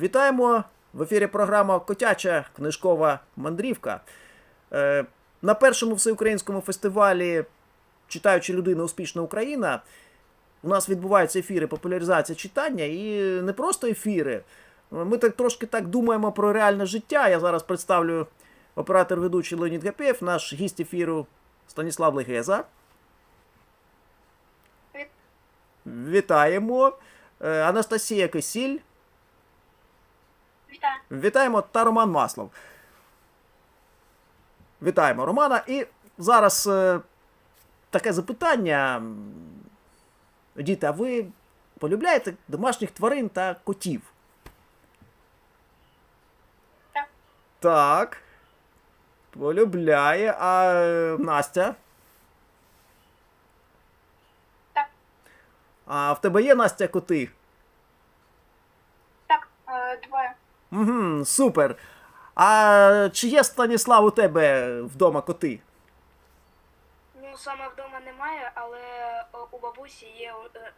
Вітаємо в ефірі програма Котяча книжкова мандрівка. Е, На першому всеукраїнському фестивалі Читаючи людина успішна Україна. У нас відбуваються ефіри популяризації читання і не просто ефіри. Ми так трошки так думаємо про реальне життя. Я зараз представлю оператор ведучий Леонід Гапєв, наш гість ефіру Станіслав Легеза. Вітаємо. Е, Анастасія Кисіль. Вітаю. Вітаємо та Роман Маслов. Вітаємо Романа. І зараз е, таке запитання. Діти, а ви полюбляєте домашніх тварин та котів? Так. Так. Полюбляє. А е, Настя? Так. А в тебе є Настя коти? Так, е, двоє. Угу, супер. А чи є Станіслав у тебе вдома коти? Ну, саме вдома немає, але е, у бабусі є е,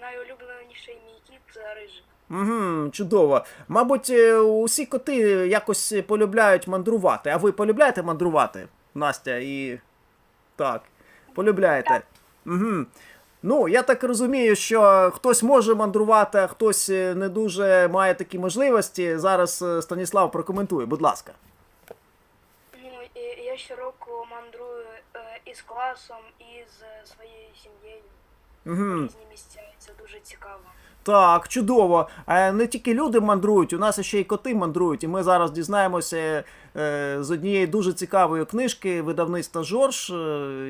найулюбленіший мій кіт це рижик. Угу, чудово. Мабуть, е, усі коти якось полюбляють мандрувати. А ви полюбляєте мандрувати, Настя? І. Так. Полюбляєте. Так. Угу. Ну, я так розумію, що хтось може мандрувати, а хтось е, не дуже має такі можливості. Зараз е, Станіслав прокоментує, будь ласка. Ну, я щороку мандрую із класом, і з своєю сім'єю Угу. різні місця. і Це дуже цікаво. Так, чудово. Е, Не тільки люди мандрують, у нас ще й коти мандрують. І ми зараз дізнаємося е, з однієї дуже цікавої книжки видавництва Жорж, е,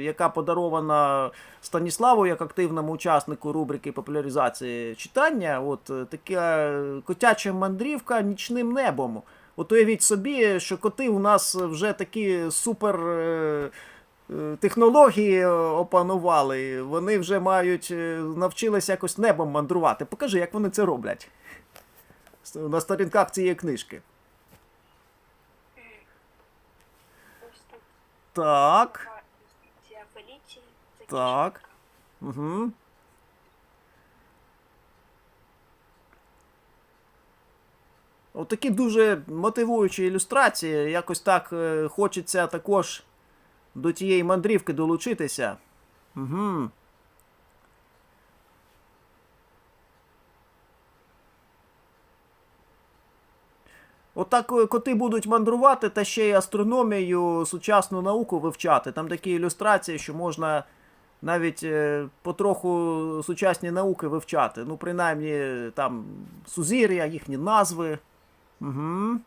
яка подарована Станіславу як активному учаснику рубрики популяризації читання. От така котяча мандрівка нічним небом. От уявіть собі, що коти у нас вже такі супер. Е, е, Технології опанували, вони вже мають е, навчилися якось небом мандрувати. Покажи, як вони це роблять на сторінках цієї книжки. Так, Так. угу. Отакі дуже мотивуючі ілюстрації. Якось так е, хочеться також до тієї мандрівки долучитися. Угу. Отак е, коти будуть мандрувати та ще й астрономію, сучасну науку вивчати. Там такі ілюстрації, що можна навіть е, потроху сучасні науки вивчати. Ну, принаймні, там сузір'я, їхні назви. Угу.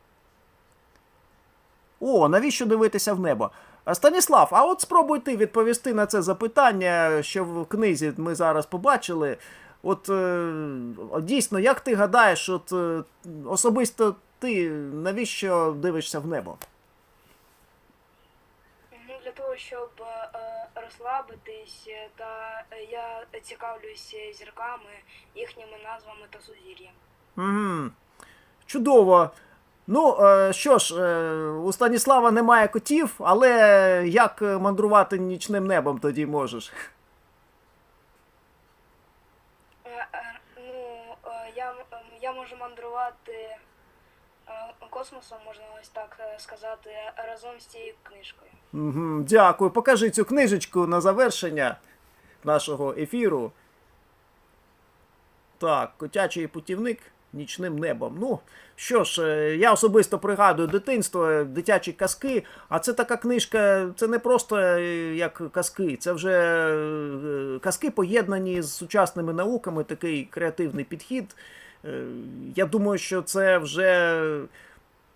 О, навіщо дивитися в небо? А, Станіслав, а от спробуй ти відповісти на це запитання, що в книзі ми зараз побачили. От е, дійсно, як ти гадаєш, от е, особисто ти навіщо дивишся в небо? Ну, для того, щоб е, розслабитись, та я цікавлюсь зірками, їхніми назвами та сузір'ям. Угу. Чудово. Ну, е, що ж, е, у Станіслава немає котів, але як мандрувати нічним небом тоді можеш? Е, Ну, я, я можу мандрувати космосом, можна ось так сказати, разом з цією книжкою. Угу, дякую. Покажи цю книжечку на завершення нашого ефіру. Так, котячий путівник нічним небом. Ну, що ж, е, я особисто пригадую дитинство, е, дитячі казки, а це така книжка, це не просто е, як казки, це вже казки поєднані з сучасними науками, такий креативний підхід. Я думаю, що це вже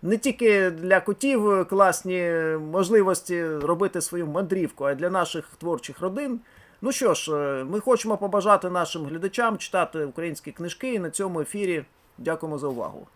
не тільки для котів класні можливості робити свою мандрівку, а для наших творчих родин. Ну що ж, ми хочемо побажати нашим глядачам читати українські книжки і на цьому ефірі. Дякуємо за увагу.